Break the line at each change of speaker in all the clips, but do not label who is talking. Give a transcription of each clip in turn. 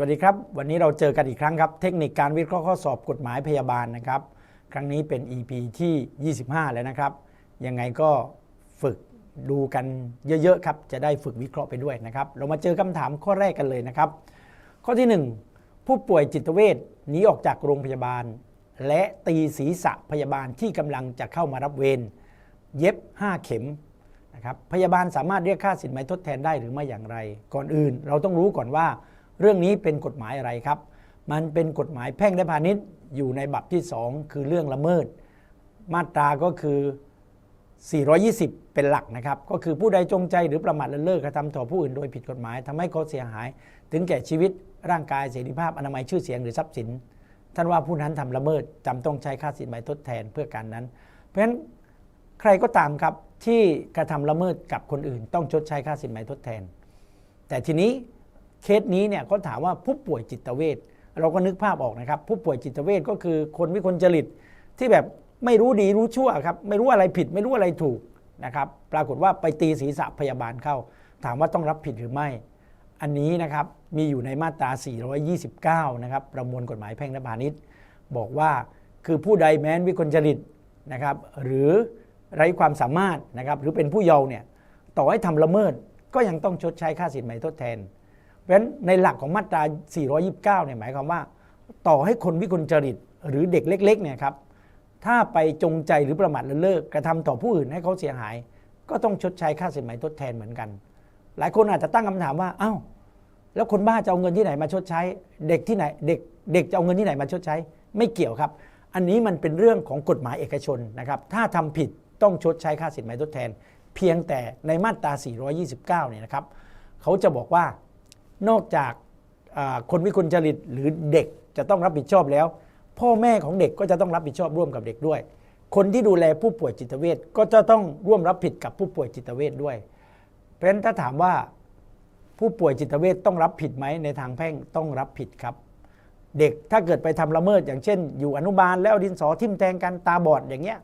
วัสดีครับ วันนี้เราเจอกันอีกครั้งครับ เทคนิคการวิเคราะห์ข้อสอบกฎหมายพยาบาลนะครับ ครั้งนี้เป็น EP ที่ 25 แล้วนะครับ ยังไงก็ฝึกดูกันเยอะๆครับ จะได้ฝึกวิเคราะห์ไปด้วยนะครับ เรามาเจอคำถามข้อแรกกันเลยนะครับ ข้อที่ 1 ผู้ป่วยจิตเวชหนีออกจากโรงพยาบาล และตีศีรษะพยาบาลที่กำลังจะเข้ามารับเวรเย็บ 5 เข็มนะครับ พยาบาลสามารถเรียกค่าสินไหมทดแทนได้หรือไม่อย่างไร ก่อนอื่น เราต้องรู้ก่อนว่า เรื่องนี้เป็นกฎหมายอะไรครับ มันเป็นกฎหมายแพ่งและพาณิชย์อยู่ในบัพที่ 2 คือเรื่องละเมิด มาตราก็คือ 420 เป็นหลักนะครับ ก็คือผู้ใดจงใจหรือประมาทเลินเล่อกระทำต่อผู้อื่นโดยผิดกฎหมายทำให้เขาเสียหาย ถึงแก่ชีวิตร่างกายเสรีภาพอนามัยชื่อเสียงหรือทรัพย์สิน ท่านว่าผู้นั้นทำละเมิดจำต้องใช้ค่าสินไหมทดแทนเพื่อการนั้น เพราะฉะนั้นใครก็ตามครับที่กระทำละเมิดกับคนอื่น ต้องชดใช้ค่าสินไหมทดแทน แต่ทีนี้ เคสนี้เนี่ยก็ถามว่าผู้ป่วยจิตเวชเราก็นึกภาพออกนะครับ ผู้ป่วยจิตเวชก็คือคนวิกลจริตที่แบบไม่รู้ดีรู้ชั่วครับไม่รู้อะไรผิด ไม่รู้อะไรถูกนะครับ ปรากฏว่าไปตีศีรษะพยาบาลเข้า ถามว่าต้องรับผิดหรือไม่ อันนี้นะครับมีอยู่ในมาตรา 429 นะครับประมวลกฎหมายแพ่งและพาณิชย์ บอกว่าคือผู้ใดแม้นวิกลจริตนะครับ หรือไร้ความสามารถนะครับ หรือเป็นผู้เยาว์เนี่ยต่อให้ทำละเมิดก็ยังต้องชดใช้ค่าสินไหมทดแทน เพราะฉะนั้นในหลักของมาตรา 429 เนี่ยหมายความว่า ต่อให้คนวิกลจริตหรือเด็กเล็กๆ เนี่ยครับ ถ้าไปจงใจหรือประมาทเลินเล่อกระทำต่อผู้อื่นให้เขาเสียหาย ก็ต้องชดใช้ค่าสินไหมทดแทนเหมือนกัน หลายคนอาจจะตั้งคำถามว่าเอ้าแล้วคนบ้าจะเอาเงินที่ไหนมาชดใช้ เด็กที่ไหนเด็กเด็กจะเอาเงินที่ไหนมาชดใช้ ไม่เกี่ยวครับ อันนี้มันเป็นเรื่องของกฎหมายเอกชนนะครับถ้าทำผิดต้องชดใช้ค่าสินไหมทดแทน เพียงแต่ในมาตรา 429 เนี่ยนะครับเขาจะบอกว่า นอกจากคนวิกลจริตหรือเด็กจะต้องรับผิดชอบแล้ว พ่อแม่ของเด็กก็จะต้องรับผิดชอบร่วมกับเด็กด้วย คนที่ดูแลผู้ป่วยจิตเวชก็จะต้องร่วมรับผิดกับผู้ป่วยจิตเวชด้วย เพราะฉะนั้นถ้าถามว่าผู้ป่วยจิตเวชต้องรับผิดไหมในทางแพ่งต้องรับผิดครับ เด็กถ้าเกิดไปทำละเมิด อย่างเช่น อยู่อนุบาลแล้วดินสอทิ่มแทงกันตาบอดอย่างเงี้ย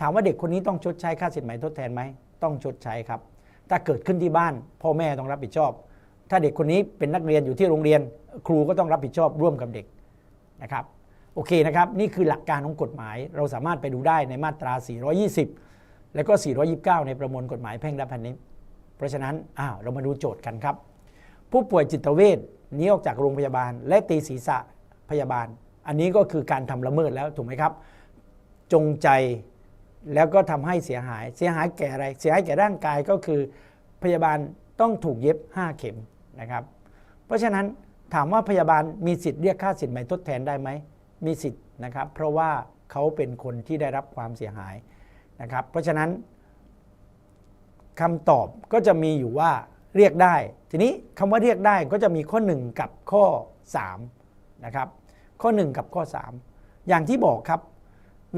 ถามว่าเด็กคนนี้ต้องชดใช้ค่าสินไหมทดแทนไหมต้องชดใช้ครับ ถ้าเกิดขึ้นที่บ้าน พ่อแม่ต้องรับผิดชอบ ถ้าเด็กคนนี้เป็นนักเรียนอยู่ที่โรงเรียน ครูก็ต้องรับผิดชอบร่วมกับเด็กนะครับโอเคนะครับ นี่คือหลักการของกฎหมาย เราสามารถไปดูได้ในมาตรา 420 และก็ 429 ในประมวลกฎหมายแพ่งและพาณิชย์เพราะฉะนั้นอ้าวเรามาดูโจทย์กันครับ ผู้ป่วยจิตเวชหนีออกจากโรงพยาบาล และตีศีรษะพยาบาล อันนี้ก็คือการทำละเมิดแล้วถูกไหมครับ จงใจแล้วก็ทำให้เสียหาย เสียหายแก่อะไร เสียหายแก่ร่างกายก็คือ พยาบาลต้องถูกเย็บ 5 เข็ม นะครับ เพราะฉะนั้นถามว่าพยาบาลมีสิทธิ์เรียกค่าสินไหมทดแทนได้ไหม มีสิทธิ์นะครับ เพราะว่าเขาเป็นคนที่ได้รับความเสียหายนะครับ เพราะฉะนั้นคำตอบก็จะมีอยู่ว่าเรียกได้ ทีนี้คำว่าเรียกได้ก็จะมีข้อ 1 กับข้อ3นะครับ ข้อ 1 กับข้อ 3 อย่างที่บอกครับ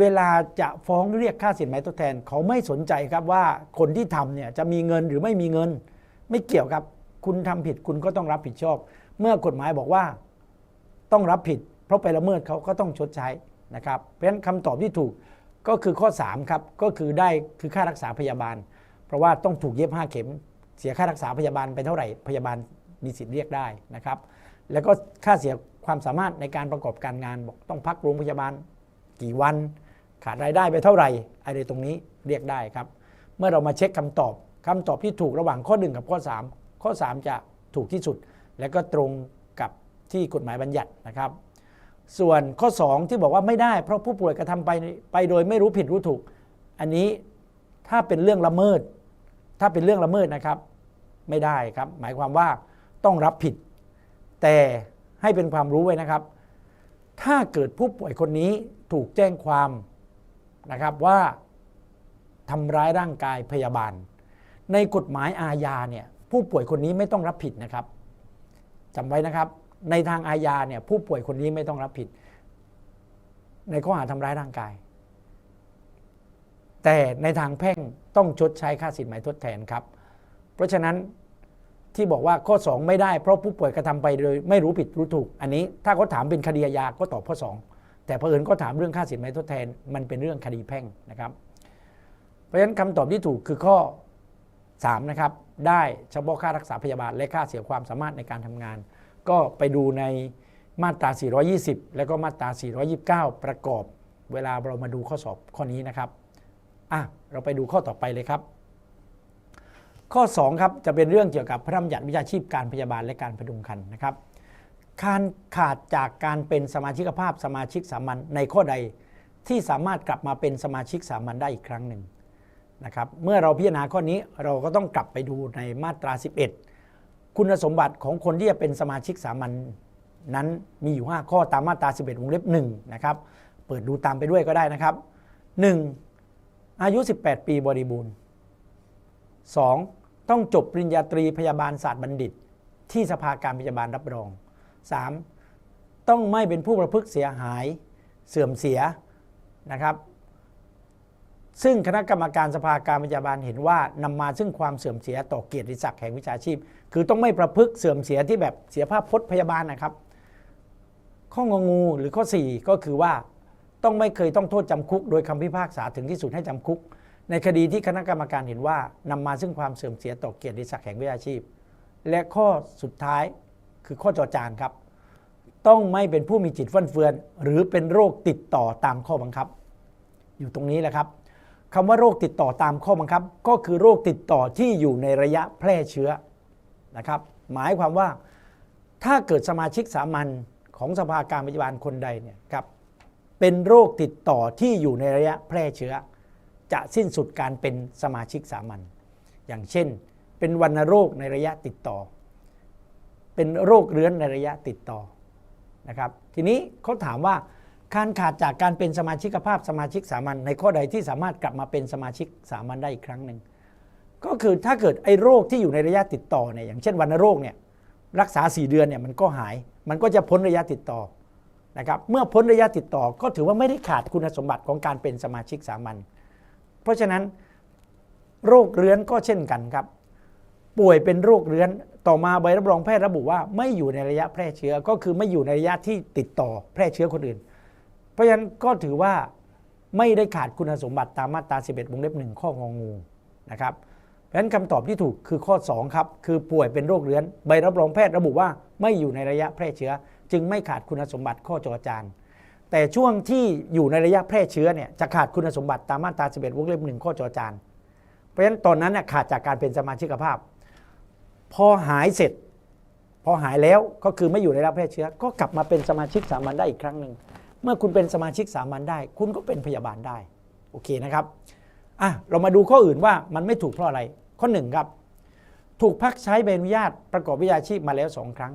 เวลาจะฟ้องเรียกค่าสินไหมทดแทน เขาไม่สนใจครับว่าคนที่ทำเนี่ยจะมีเงินหรือไม่มีเงิน ไม่เกี่ยวครับ คุณทำผิดคุณก็ต้องรับผิดชอบ เมื่อกฎหมายบอกว่าต้องรับผิด เพราะไปละเมิดเขาก็ต้องชดใช้นะครับ เพราะฉะนั้นคำตอบที่ถูกก็คือข้อ3ครับก็คือได้คือค่ารักษาพยาบาล เพราะว่าต้องถูกเย็บ5เข็ม เสียค่ารักษาพยาบาลไปเท่าไหร่พยาบาลมีสิทธิ์เรียกได้นะครับ แล้วก็ค่าเสียความสามารถในการประกอบการงานบอกต้องพักโรงพยาบาลกี่วัน ขาดรายได้ไปเท่าไหร่อะไรตรงนี้เรียกได้ครับ เมื่อเรามาเช็คคำตอบคำตอบที่ถูกระหว่างข้อ 1 กับข้อ 3 ข้อ 3 จะถูกที่สุด และก็ตรงกับที่กฎหมายบัญญัตินะครับ ส่วนข้อ 2 ที่บอกว่าไม่ได้ เพราะผู้ป่วยกระทำไปไปโดยไม่รู้ผิดรู้ถูก อันนี้ถ้าเป็นเรื่องละเมิด ถ้าเป็นเรื่องละเมิดนะครับ ไม่ได้ครับ หมายความว่าต้องรับผิด แต่ให้เป็นความรู้ไว้นะครับ ถ้าเกิดผู้ป่วยคนนี้ถูกแจ้งความนะครับว่าทำร้ายร่างกายพยาบาล ในกฎหมายอาญาเนี่ย ผู้ป่วยคนนี้ไม่ต้องรับผิดนะครับจำไว้นะครับ ในทางอาญาเนี่ยผู้ป่วยคนนี้ไม่ต้องรับผิด ในข้อหาทำร้ายร่างกาย แต่ในทางแพ่งต้องชดใช้ค่าสินไหมทดแทนครับ เพราะฉะนั้นที่บอกว่าข้อ 2 ไม่ได้เพราะผู้ป่วยกระทำไปโดยไม่รู้ผิดรู้ถูก อันนี้ถ้าเขาถามเป็นคดีอาญาก็ตอบข้อ 2 แต่เผอิญก็ถามเรื่องค่าสินไหมทดแทน มันเป็นเรื่องคดีแพ่งนะครับ เพราะฉะนั้นคำตอบที่ถูกคือข้อ 3 นะครับ ได้เฉพาะค่ารักษาพยาบาลและค่าเสียความสามารถในการทำงาน ก็ไปดูในมาตรา 420 แล้วก็มาตรา 429 ประกอบ เวลาเรามาดูข้อสอบข้อนี้นะครับอะเราไปดูข้อต่อไปเลยครับ ข้อ2ครับจะเป็นเรื่องเกี่ยวกับพระราชบัญญัติวิชาชีพการพยาบาลและการพดุงครรภ์นะครับ การขาดจากการเป็นสมาชิกภาพสมาชิกสามัญในข้อใดที่สามารถกลับมาเป็นสมาชิกสามัญได้อีกครั้งหนึ่ง นะครับเมื่อเราพิจารณาข้อนี้เราก็ต้องกลับไปดูในมาตรา 11 คุณสมบัติของคนที่จะเป็นสมาชิกสามัญนั้นมีอยู่ 5 ข้อตามมาตรา 11 วงเล็บ1นะครับเปิดดูตามไปด้วยก็ได้นะครับ 1. อายุ 18 ปีบริบูรณ์ 2. ต้องจบปริญญาตรีพยาบาลศาสตร์บัณฑิต ที่สภาการพยาบาลรับรอง 3. ต้องไม่เป็นผู้ประพฤติเสียหายเสื่อมเสียนะครับ ซึ่งคณะกรรมการสภาการพยาบาลเห็นว่านำมาซึ่งความเสื่อมเสียต่อเกียรติศักดิ์แห่งวิชาชีพ คือต้องไม่ประพฤติเสื่อมเสียที่แบบเสียภาพพจน์พยาบาลนะครับ ข้องงูหรือข้อ 4 ก็คือว่าต้องไม่เคยต้องโทษจำคุก โดยคำพิพากษาถึงที่สุดให้จำคุก ในคดีที่คณะกรรมการเห็นว่านำมาซึ่งความเสื่อมเสียต่อเกียรติศักดิ์แห่งวิชาชีพ และข้อสุดท้ายคือข้อจอจานครับ ต้องไม่เป็นผู้มีจิตฟั่นเฟือน หรือเป็นโรคติดต่อตามข้อบังคับ อยู่ตรงนี้แหละครับ คำว่าโรคติดต่อตามข้อบังคับ ก็คือโรคติดต่อที่อยู่ในระยะแพร่เชื้อนะครับ หมายความว่าถ้าเกิดสมาชิกสามัญของสภาการพยาบาลคนใดเนี่ยครับเป็นโรคติดต่อที่อยู่ในระยะแพร่เชื้อ จะสิ้นสุดการเป็นสมาชิกสามัญอย่างเช่น เป็นวัณโรคในระยะติดต่อ เป็นโรคเรื้อนในระยะติดต่อนะครับ ทีนี้เขาถามว่า การขาดจากการเป็นสมาชิกภาพสมาชิกสามัญในข้อใดที่สามารถกลับมาเป็นสมาชิกสามัญได้อีกครั้งหนึ่งก็คือถ้าเกิดไอ้โรคที่อยู่ในระยะติดต่อเนี่ยอย่างเช่นวัณโรคเนี่ยรักษา 4 เดือนเนี่ยมันก็หาย มันก็จะพ้นระยะติดต่อนะครับเมื่อพ้นระยะติดต่อก็ถือว่าไม่ได้ขาดคุณสมบัติของการเป็นสมาชิกสามัญเพราะฉะนั้นโรคเรื้อนก็เช่นกันครับ ป่วยเป็นโรคเรื้อนต่อมาใบรับรองแพทย์ระบุว่าไม่อยู่ในระยะแพร่เชื้อก็คือไม่อยู่ในระยะที่ติดต่อแพร่เชื้อคนอื่น เพราะฉะนั้นก็ถือว่าไม่ได้ขาดคุณสมบัติตามมาตรา 11 วงเล็บหนึ่งข้ององูนะครับเพราะฉะนั้นคำตอบที่ถูกคือข้อ 2 ครับ คือป่วยเป็นโรคเรื้อน ใบรับรองแพทย์ระบุว่าไม่อยู่ในระยะแพร่เชื้อ จึงไม่ขาดคุณสมบัติข้อจอจานแต่ช่วงที่อยู่ในระยะแพร่เชื้อเนี่ยจะขาดคุณสมบัติตามมาตรา 11 วงเล็บหนึ่งข้อจอจานเพราะฉะนั้นตอนนั้นน่ยขาดจากการเป็นสมาชิกภาพ พอหายเสร็จ พอหายแล้วก็คือไม่อยู่ในรับแพร่เชื้อ ก็กลับมาเป็นสมาชิกสามัญได้อีกครั้งหนึ่ง เมื่อคุณเป็นสมาชิกสามัญได้ คุณก็เป็นพยาบาลได้โอเคนะครับอะเรามาดูข้ออื่นว่ามันไม่ถูกเพราะอะไร ข้อหนึ่งครับถูกพักใช้ใบอนุญาตประกอบวิชาชีพมาแล้วสองครั้ง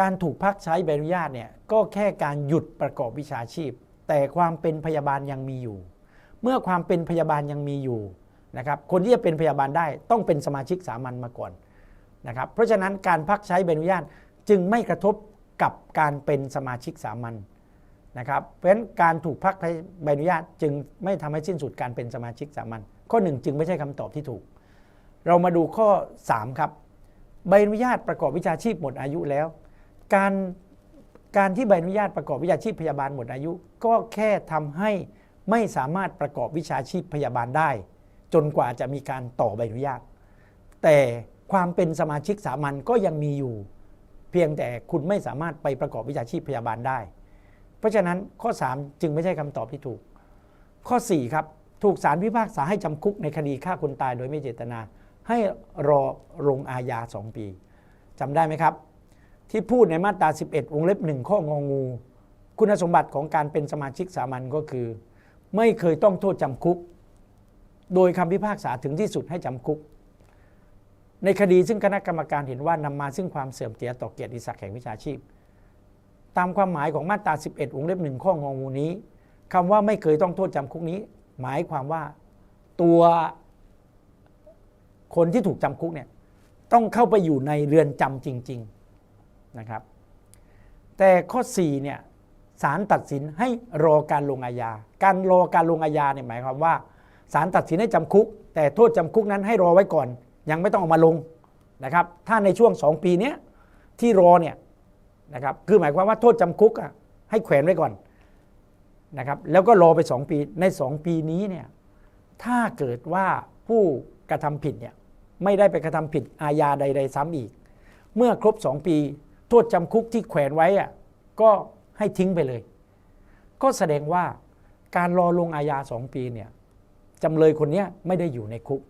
การถูกพักใช้ใบอนุญาตเนี่ยก็แค่การหยุดประกอบวิชาชีพ แต่ความเป็นพยาบาลยังมีอยู่ เมื่อความเป็นพยาบาลยังมีอยู่นะครับคนที่จะเป็นพยาบาลได้ต้องเป็นสมาชิกสามัญมาก่อนนะครับเพราะฉะนั้นการพักใช้ใบอนุญาตจึงไม่กระทบกับการเป็นสมาชิกสามัญ นะครับเพราะฉะนั้นการถูกพักใบอนุญาตจึงไม่ทำให้สิ้นสุดการเป็นสมาชิกสามัญข้อหนึ่งจึงไม่ใช่คำตอบที่ถูก เรามาดูข้อ 3 ครับ ใบอนุญาตประกอบวิชาชีพหมดอายุแล้ว การการที่ใบอนุญาตประกอบวิชาชีพพยาบาลหมดอายุ ก็แค่ทำให้ไม่สามารถประกอบวิชาชีพพยาบาลได้ จนกว่าจะมีการต่อใบอนุญาต แต่ความเป็นสมาชิกสามัญก็ยังมีอยู่ เพียงแต่คุณไม่สามารถไปประกอบวิชาชีพพยาบาลได้ เพราะฉะนั้นข้อ 3 จึงไม่ใช่คำตอบที่ถูก ข้อ 4 ครับ ถูกศาลพิพากษาให้จำคุกในคดีฆ่าคนตายโดยไม่เจตนา ให้รอลงอาญา 2 ปีจำได้ไหมครับ ที่พูดในมาตรา 11 วงเล็บ 1 ข้ององู คุณสมบัติของการเป็นสมาชิกสามัญก็คือ ไม่เคยต้องโทษจำคุก โดยคำพิพากษาถึงที่สุดให้จำคุกในคดีซึ่งคณะกรรมการเห็นว่านำมาซึ่งความเสื่อมเสียต่อเกียรติศักดิ์แห่งวิชาชีพ ตามความหมายของมาตรา 11วงเล็บหนึ่งข้ององูนี้คำว่าไม่เคยต้องโทษจำคุกนี้ หมายความว่าตัวคนที่ถูกจำคุกเนี่ยต้องเข้าไปอยู่ในเรือนจำจริง ๆนะครับ แต่ข้อ4เนี่ยศาลตัดสินให้รอการลงอาญา การรอการลงอาญาเนี่ยหมายความว่าศาลตัดสินให้จำคุก แต่โทษจำคุกนั้นให้รอไว้ก่อน ยังไม่ต้องเอามาลงนะครับ ถ้าในช่วง 2 ปีเนี้ยที่รอเนี่ย นะครับคือหมายความว่าโทษจำคุกอะให้แขวนไว้ก่อนนะครับแล้วก็รอไป 2 ปีใน 2 ปีนี้เนี่ยถ้าเกิดว่าผู้กระทำผิดเนี่ยไม่ได้ไปกระทำผิดอาญาใด ๆ ซ้ำอีก เมื่อครบ 2 ปี โทษจำคุกที่แขวนไว้อะก็ให้ทิ้งไปเลย ก็แสดงว่าการรอลงอาญาสองปีเนี่ยจำเลยคนเนี้ยไม่ได้อยู่ในคุก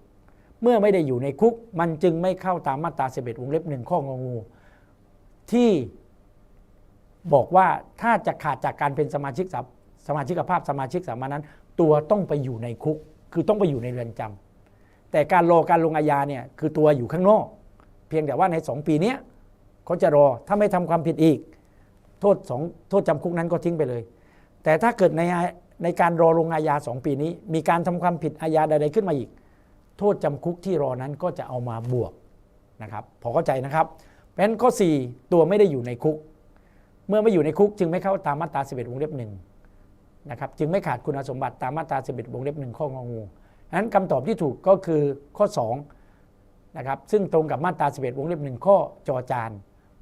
เมื่อไม่ได้อยู่ในคุก มันจึงไม่เข้าตามมาตรา11วงเล็บหนึ่งข้องงูที่ บอกว่าถ้าจะขาดจากการเป็นสมาชิกสภาสมาชิกภาพสมาชิกสามัญนั้น ตัวต้องไปอยู่ในคุก คือต้องไปอยู่ในเรือนจำแต่การรอการลงอาญาเนี่ยคือตัวอยู่ข้างนอก เพียงแต่ว่าในสองปีนี้เขาจะรอถ้าไม่ทำความผิดอีก โทษสองโทษจำคุกนั้นก็ทิ้งไปเลย แต่ถ้าเกิดในในการรอลงอาญาสองปีนี้ มีการทำความผิดอาญาใด ๆ ขึ้นมาอีก โทษจำคุกที่รอนั้นก็จะเอามาบวกนะครับพอเข้าใจนะครับเพราะฉะนั้นข้อ4ตัวไม่ได้อยู่ในคุก เมื่อไม่อยู่ในคุกจึงไม่เข้าตามมาตรา 11 วงเล็บหนึ่งนะครับจึงไม่ขาดคุณสมบัติตามมาตรา 11 วงเล็บหนึ่งข้ององูนั้นคำตอบที่ถูกก็คือข้อ2นะครับซึ่งตรงกับมาตรา 11 วงเล็บหนึ่งข้อจอจาน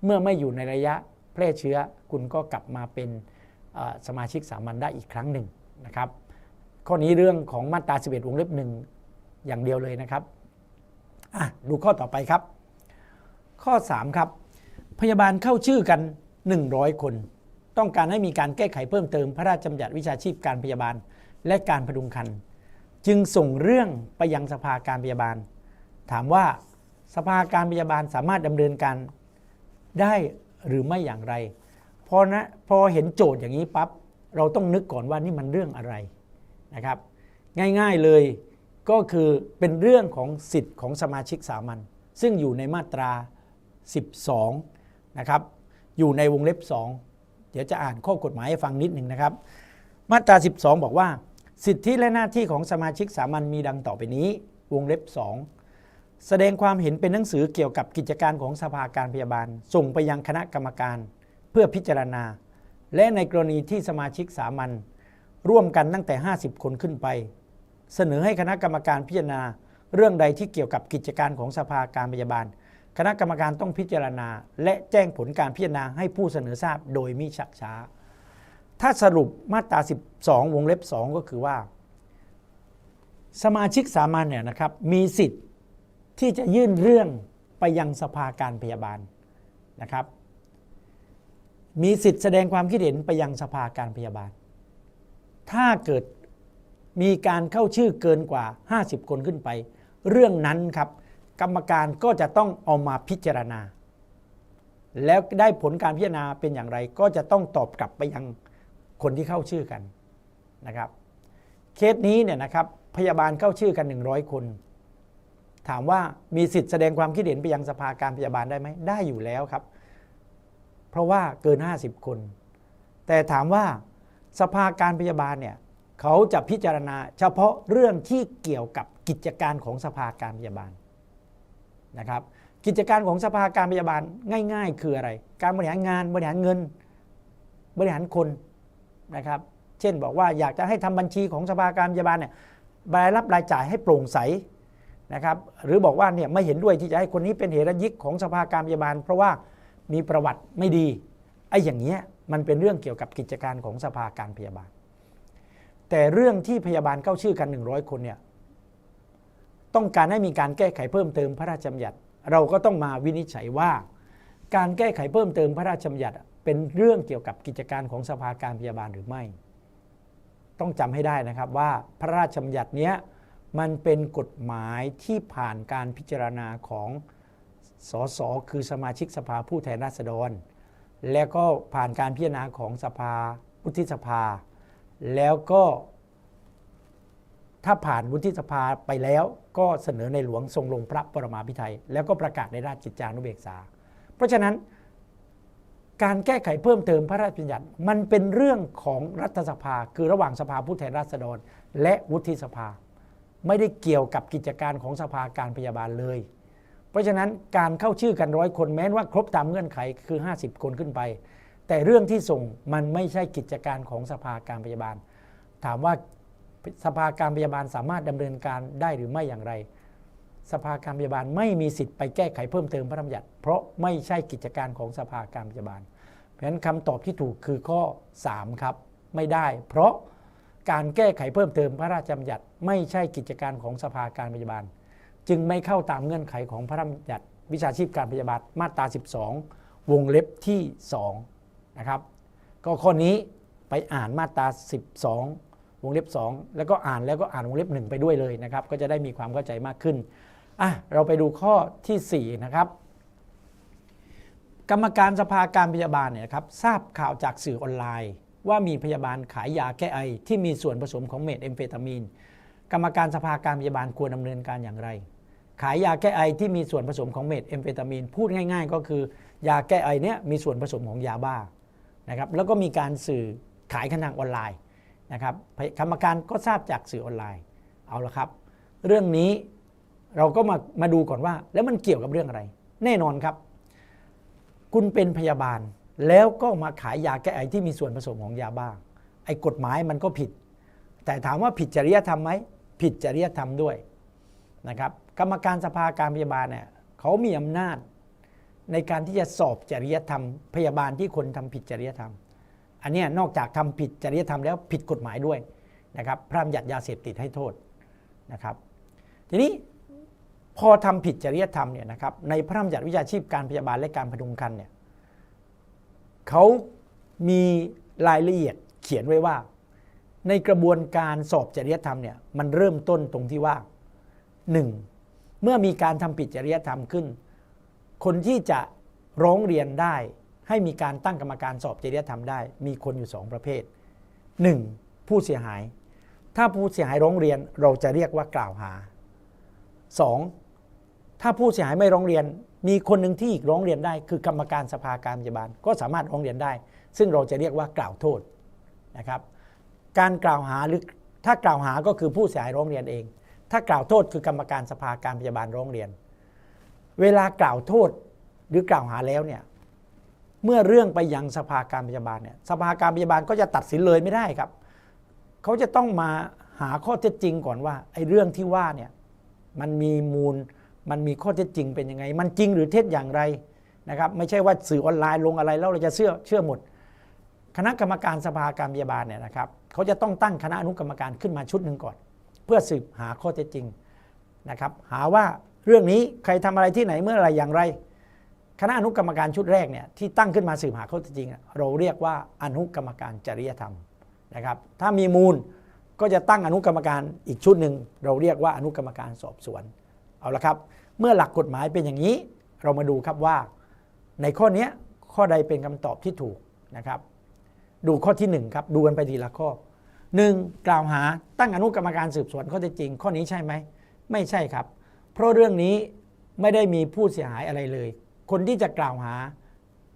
เมื่อไม่อยู่ในระยะแพร่เชื้อคุณก็กลับมาเป็นสมาชิกสามัญได้อีกครั้งหนึ่งนะครับ ข้อนี้เรื่องของมาตรา 11 วงเล็บหนึ่งอย่างเดียวเลยนะครับอะดูข้อต่อไปครับ ข้อ 3 ครับ พยาบาลเข้าชื่อกัน 100 คน ต้องการให้มีการแก้ไขเพิ่มเติมพระราชบัญญัติวิชาชีพการพยาบาล และการพดุงครรภ์จึงส่งเรื่องไปยังสภาการพยาบาล ถามว่าสภาการพยาบาลสามารถดำเนินการได้หรือไม่อย่างไรพอนะพอเห็นโจทย์อย่างนี้ปั๊บเราต้องนึกก่อนว่านี่มันเรื่องอะไรนะครับ ง่ายๆเลยก็คือเป็นเรื่องของสิทธิ์ของสมาชิกสามัญซึ่งอยู่ในมาตรา 12 นะครับ อยู่ในวงเล็บ 2 เดี๋ยวจะอ่านข้อกฎหมายให้ฟังนิดหนึ่งนะครับ มาตรา 12 บอกว่า สิทธิและหน้าที่ของสมาชิกสามัญมีดังต่อไปนี้ วงเล็บ 2 แสดงความเห็นเป็นหนังสือเกี่ยวกับกิจการของสภาการพยาบาล ส่งไปยังคณะกรรมการ เพื่อพิจารณา และในกรณีที่สมาชิกสามัญร่วมกันตั้งแต่ 50 คนขึ้นไป เสนอให้คณะกรรมการพิจารณา เรื่องใดที่เกี่ยวกับกิจการของสภาการพยาบาล คณะกรรมการต้องพิจารณา และแจ้งผลการพิจารณาให้ผู้เสนอทราบโดยมิชักช้า ถ้าสรุปมาตรา 12 วงเล็บ 2 ก็คือว่า สมาชิกสามัญเนี่ยนะครับมีสิทธิ์ที่จะยื่นเรื่องไปยังสภาการพยาบาลนะครับ มีสิทธิ์แสดงความคิดเห็นไปยังสภาการพยาบาล ถ้าเกิดมีการเข้าชื่อเกินกว่า 50 คนขึ้นไป เรื่องนั้นครับ กรรมการก็จะต้องเอามาพิจารณา แล้วได้ผลการพิจารณาเป็นอย่างไร ก็จะต้องตอบกลับไปยังคนที่เข้าชื่อกันนะครับ เคสนี้เนี่ยนะครับพยาบาลเข้าชื่อกัน 100 คน ถามว่ามีสิทธิ์แสดงความคิดเห็นไปยังสภาการพยาบาลได้ไหมได้อยู่แล้วครับ เพราะว่าเกิน 50 คน แต่ถามว่าสภาการพยาบาลเนี่ยเขาจะพิจารณาเฉพาะเรื่องที่เกี่ยวกับกิจการของสภาการพยาบาล นะครับกิจการของสภาการพยาบาลง่าย ๆ คืออะไร การบริหารงานบริหารเงิน บริหารคนนะครับเช่นบอกว่าอยากจะให้ทำบัญชีของสภาการพยาบาลเนี่ยรายรับรายจ่ายให้โปร่งใสนะครับหรือบอกว่าเนี่ยไม่เห็นด้วยที่จะให้คนนี้เป็นเหรัญยิกของสภาการพยาบาล เพราะว่ามีประวัติไม่ดีไอ้อย่างเงี้ยมันเป็นเรื่องเกี่ยวกับกิจการของสภาการพยาบาล แต่เรื่องที่พยาบาลเข้าชื่อกัน 100 คนเนี่ย ต้องการให้มีการแก้ไขเพิ่มเติมพระราชบัญญัติ เราก็ต้องมาวินิจฉัยว่า การแก้ไขเพิ่มเติมพระราชบัญญัติ เป็นเรื่องเกี่ยวกับกิจการของสภาการพยาบาลหรือไม่ ต้องจำให้ได้นะครับว่าพระราชบัญญัติเนี้ยมันเป็นกฎหมายที่ผ่านการพิจารณาของสสคือสมาชิกสภาผู้แทนราษฎร แล้วก็ผ่านการพิจารณาของสภาวุฒิสภา แล้วก็ถ้าผ่านวุฒิสภาไปแล้ว ก็เสนอในหลวงทรงลงพระปรมาภิไธยแล้วก็ประกาศในราชกิจจานุเบกษา เพราะฉะนั้นการแก้ไขเพิ่มเติมพระราชบัญญัติมันเป็นเรื่องของรัฐสภา คือระหว่างสภาผู้แทนราษฎร และวุฒิสภา ไม่ได้เกี่ยวกับกิจการของสภาการพยาบาลเลย เพราะฉะนั้นการเข้าชื่อกันร้อยคนแม้ว่าครบตามเงื่อนไขคือ 50 คนขึ้นไป แต่เรื่องที่ส่งมันไม่ใช่กิจการของสภาการพยาบาล ถามว่า สภาการพยาบาลสามารถดำเนินการได้หรือไม่อย่างไร สภาการพยาบาลไม่มีสิทธิ์ไปแก้ไขเพิ่มเติมพระราชบัญญัติเพราะไม่ใช่กิจการของสภาการพยาบาล เพราะฉะนั้นคำตอบที่ถูกคือข้อ 3 ครับ ไม่ได้ เพราะการแก้ไขเพิ่มเติมพระราชบัญญัติ ไม่ใช่กิจการของสภาการพยาบาล จึงไม่เข้าตามเงื่อนไขของพระราชบัญญัติ วิชาชีพการพยาบาลมาตรา 12 วงเล็บที่2นะครับก็ข้อนี้ไปอ่านมาตรา 12 วงเล็บ 2 แล้วก็อ่านแล้วก็อ่านวงเล็บ 1 ไปด้วยเลยนะครับ ก็จะได้มีความเข้าใจมากขึ้นอะเราไปดูข้อทีสี่ 4 นะครับ กรรมการสภาการพยาบาลเนี่ยครับทราบข่าวจากสื่อออนไลน์ ว่ามีพยาบาลขายยาแก้ไอ ที่มีส่วนผสมของเมทแอมเฟตามีนกรรมการสภาการพยาบาลควรดำเนินการอย่างไร ขายยาแก้ไอที่มีส่วนผสมของเมทแอมเฟตามีนพูดง่าย ๆ ก็คือยาแก้ไอเนี่ยมีส่วนผสมของยาบ้านะครับแล้วก็มีการสื่อขายขนางออนไลน์ นะครับกรรมการก็ทราบจากสื่อออนไลน์ เอาละครับ เรื่องนี้เราก็มามาดูก่อนว่า แล้วมันเกี่ยวกับเรื่องอะไร แน่นอนครับ คุณเป็นพยาบาลแล้วก็มาขายยาแก้ไอที่มีส่วนผสมของยาบ้าไอ้กฎหมายมันก็ผิด แต่ถามว่าผิดจริยธรรมไหมผิดจริยธรรมด้วยนะครับกรรมการสภาการพยาบาลเนี่ยเขามีอำนาจในการที่จะสอบจริยธรรม พยาบาลที่คนทำผิดจริยธรรม อันนี้นอกจากทำผิดจริยธรรมแล้วผิดกฎหมายด้วยนะครับพระราชบัญญัติยาเสพติดให้โทษนะครับ ทีนี้พอทำผิดจริยธรรมเนี่ยนะครับในพระราชบัญญัติวิชาชีพการพยาบาลและการพดุงครรภ์เนี่ยเขามีรายละเอียดเขียนไว้ว่า ในกระบวนการสอบจริยธรรมเนี่ยมันเริ่มต้นตรงที่ว่าหนึ่งเมื่อมีการทำผิดจริยธรรมขึ้น คนที่จะร้องเรียนได้ ให้มีการตั้งกรรมการสอบจริยธรรมได้ มีคนอยู่สองประเภท 1. ผู้เสียหาย ถ้าผู้เสียหายร้องเรียนเราจะเรียกว่ากล่าวหา 2. ถ้าผู้เสียหายไม่ร้องเรียน มีคนหนึ่งที่อีกร้องเรียนได้ คือกรรมการสภาการพยาบาลก็สามารถร้องเรียนได้ ซึ่งเราจะเรียกว่ากล่าวโทษนะครับการกล่าวหาหรือถ้ากล่าวหาก็คือผู้เสียหายร้องเรียนเอง ถ้ากล่าวโทษคือกรรมการสภาการพยาบาลร้องเรียน เวลากล่าวโทษหรือกล่าวหาแล้วเนี่ย เมื่อเรื่องไปยังสภาการพยาบาลเนี่ยสภาการพยาบาลก็จะตัดสินเลยไม่ได้ครับ เขาจะต้องมาหาข้อเท็จจริงก่อนว่าไอ้เรื่องที่ว่าเนี่ยมันมีมูลมันมีข้อเท็จจริงเป็นยังไง มันจริงหรือเท็จอย่างไรนะครับไม่ใช่ว่าสื่อออนไลน์ลงอะไรแล้วเราจะเชื่อเชื่อหมด คณะกรรมการสภาการพยาบาลเนี่ยนะครับเขาจะต้องตั้งคณะอนุกรรมการขึ้นมาชุดหนึ่งก่อน เพื่อสืบหาข้อเท็จจริงนะครับหาว่าเรื่องนี้ใครทำอะไรที่ไหนเมื่อไรอย่างไร คณะอนุกรรมการชุดแรกเนี่ยที่ตั้งขึ้นมาสืบหาข้อเท็จจริง เราเรียกว่าอนุกรรมการจริยธรรมนะครับถ้ามีมูลก็จะตั้งอนุกรรมการอีกชุดหนึ่งเราเรียกว่าอนุกรรมการสอบสวนเอาละครับ เมื่อหลักกฎหมายเป็นอย่างนี้ เรามาดูครับว่า ในข้อนี้ข้อใดเป็นคำตอบที่ถูกนะครับ ดูข้อที่1ครับดูกันไปทีละข้อ 1. กล่าวหาตั้งอนุกรรมการสืบสวนข้อเท็จจริง ข้อนี้ใช่ไหมไม่ใช่ครับ เพราะเรื่องนี้ไม่ได้มีผู้เสียหายอะไรเลย คนที่จะกล่าวหา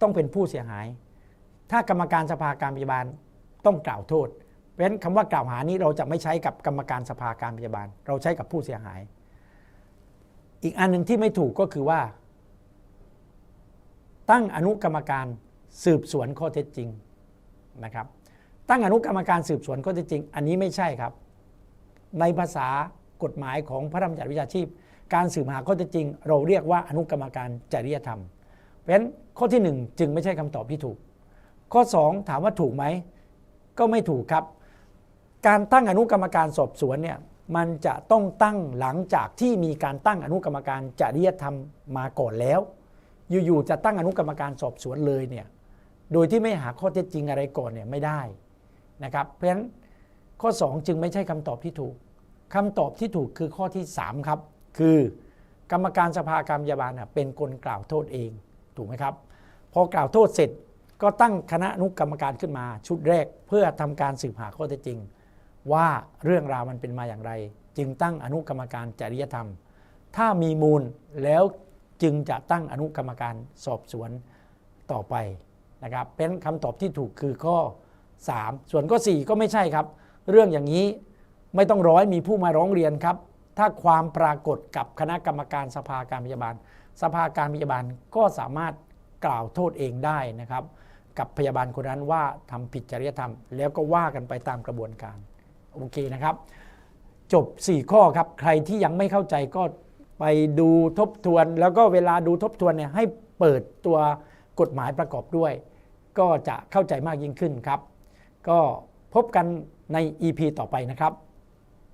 ต้องเป็นผู้เสียหาย ถ้ากรรมการสภาการพยาบาลต้องกล่าวโทษ เพราะฉะนั้นคำว่ากล่าวหานี้เราจะไม่ใช้กับกรรมการสภาการพยาบาล เราใช้กับผู้เสียหาย อีกอันหนึ่งที่ไม่ถูกก็คือว่า ตั้งอนุกรรมการสืบสวนข้อเท็จจริงนะครับ ตั้งอนุกรรมการสืบสวนข้อเท็จจริง อันนี้ไม่ใช่ครับ ในภาษากฎหมายของพระราชบัญญัติวิชาชีพ การสืบหาข้อเท็จจริง เราเรียกว่าอนุกรรมการจริยธรรม เพราะฉะนั้นข้อที่ 1 จึงไม่ใช่คำตอบที่ถูก ข้อ 2 ถามว่าถูกไหม ก็ไม่ถูกครับ การตั้งอนุกรรมการสอบสวนเนี่ยมันจะต้องตั้งหลังจากที่มีการตั้งอนุกรรมการจริยธรรมมาก่อนแล้ว อยู่ๆจะตั้งอนุกรรมการสอบสวนเลยเนี่ยโดยที่ไม่หาข้อเท็จจริงอะไรก่อนเนี่ยไม่ได้นะครับเพราะฉะนั้นข้อ 2 จึงไม่ใช่คำตอบที่ถูกคำตอบที่ถูกคือข้อที่ 3 ครับ คือกรรมการสภาการพยาบาลเป็นคนกล่าวโทษเองถูกไหมครับ พอกล่าวโทษเสร็จก็ตั้งคณะอนุกรรมการขึ้นมา ชุดแรกเพื่อทำการสืบหาข้อเท็จจริง ว่าเรื่องราวมันเป็นมาอย่างไร จึงตั้งอนุกรรมการจริยธรรม ถ้ามีมูลแล้วจึงจะตั้งอนุกรรมการสอบสวนต่อไปนะครับเป็นคำตอบที่ถูกคือข้อ 3 ส่วนข้อ 4 ก็ไม่ใช่ครับ เรื่องอย่างนี้ไม่ต้องร้อยมีผู้มาร้องเรียนครับ ถ้าความปรากฏกับคณะกรรมการสภาการพยาบาล สภาการพยาบาลก็สามารถกล่าวโทษเองได้นะครับ กับพยาบาลคนนั้นว่าทำผิดจริยธรรม แล้วก็ว่ากันไปตามกระบวนการโอเคนะครับ จบ 4 ข้อครับ ใครที่ยังไม่เข้าใจก็ไปดูทบทวน แล้วก็เวลาดูทบทวนเนี่ยให้เปิดตัวกฎหมายประกอบด้วย ก็จะเข้าใจมากยิ่งขึ้นครับ ก็พบกันใน EP ต่อไปนะครับ